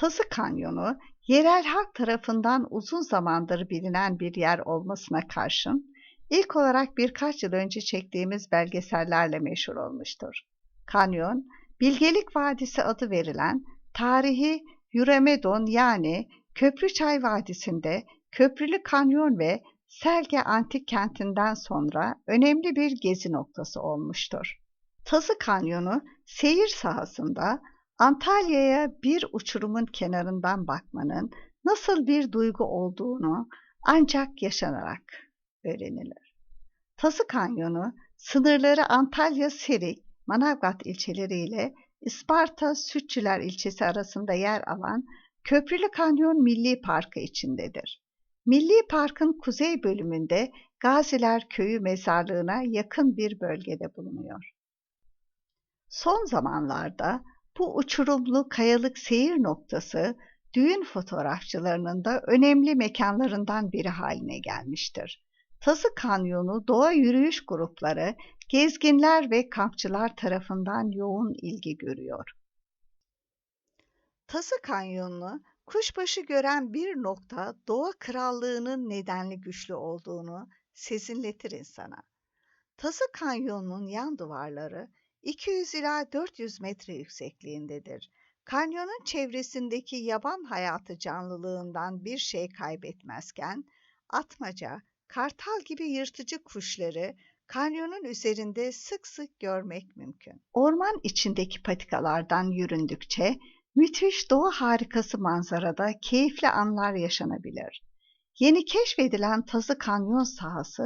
Tası Kanyonu, yerel halk tarafından uzun zamandır bilinen bir yer olmasına karşın, ilk olarak birkaç yıl önce çektiğimiz belgesellerle meşhur olmuştur. Kanyon, Bilgelik Vadisi adı verilen tarihi Eurymedon yani Köprüçay Vadisi'nde Köprülü Kanyon ve Selge Antik Kenti'nden sonra önemli bir gezi noktası olmuştur. Tazı Kanyonu seyir sahasında Antalya'ya bir uçurumun kenarından bakmanın nasıl bir duygu olduğunu ancak yaşanarak öğrenilir. Tazı Kanyonu sınırları Antalya Serik, Manavgat ilçeleriyle Isparta Sütçüler ilçesi arasında yer alan Köprülü Kanyon Milli Parkı içindedir. Milli Park'ın kuzey bölümünde Gaziler Köyü mezarlığına yakın bir bölgede bulunuyor. Son zamanlarda bu uçurumlu kayalık seyir noktası düğün fotoğrafçılarının da önemli mekanlarından biri haline gelmiştir. Tazı Kanyonu doğa yürüyüş grupları, gezginler ve kampçılar tarafından yoğun ilgi görüyor. Tazı Kanyonu kuşbaşı gören bir nokta doğa krallığının nedenli güçlü olduğunu sezinletir insana. Tazı Kanyonu'nun yan duvarları 200 ila 400 metre yüksekliğindedir. Kanyonun çevresindeki yaban hayatı canlılığından bir şey kaybetmezken, atmaca, kartal gibi yırtıcı kuşları kanyonun üzerinde sık sık görmek mümkün. Orman içindeki patikalardan yüründükçe müthiş doğa harikası manzarada keyifli anlar yaşanabilir. Yeni keşfedilen Tazı Kanyon sahası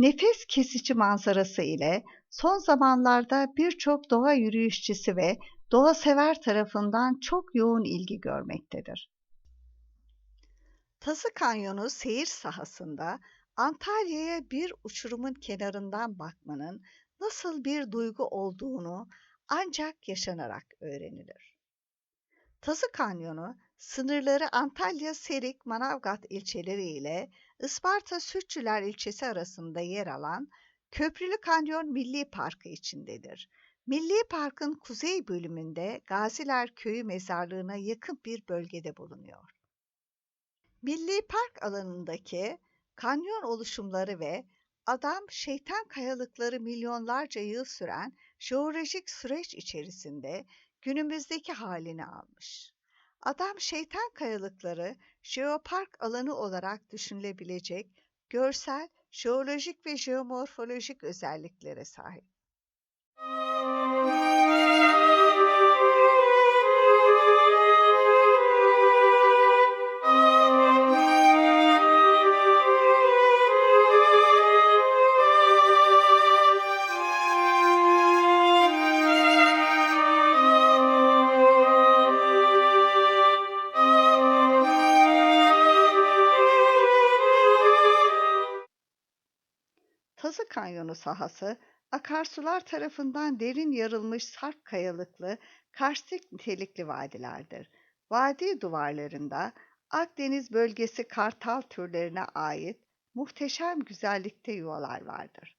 nefes kesici manzarası ile son zamanlarda birçok doğa yürüyüşçüsü ve doğa sever tarafından çok yoğun ilgi görmektedir. Tazı Kanyonu seyir sahasında Antalya'ya bir uçurumun kenarından bakmanın nasıl bir duygu olduğunu ancak yaşanarak öğrenilir. Tazı Kanyonu sınırları Antalya Serik Manavgat ilçeleri ile Isparta Sütçüler ilçesi arasında yer alan Köprülü Kanyon Milli Parkı içindedir. Milli Park'ın kuzey bölümünde Gaziler Köyü mezarlığına yakın bir bölgede bulunuyor. Milli Park alanındaki kanyon oluşumları ve adam şeytan kayalıkları milyonlarca yıl süren jeolojik süreç içerisinde günümüzdeki halini almış. Adam şeytan kayalıkları jeopark alanı olarak düşünülebilecek görsel, jeolojik ve jeomorfolojik özelliklere sahip. Tazı Kanyonu sahası akarsular tarafından derin yarılmış sarp kayalıklı karstik nitelikli vadilerdir. Vadi duvarlarında Akdeniz bölgesi kartal türlerine ait muhteşem güzellikte yuvalar vardır.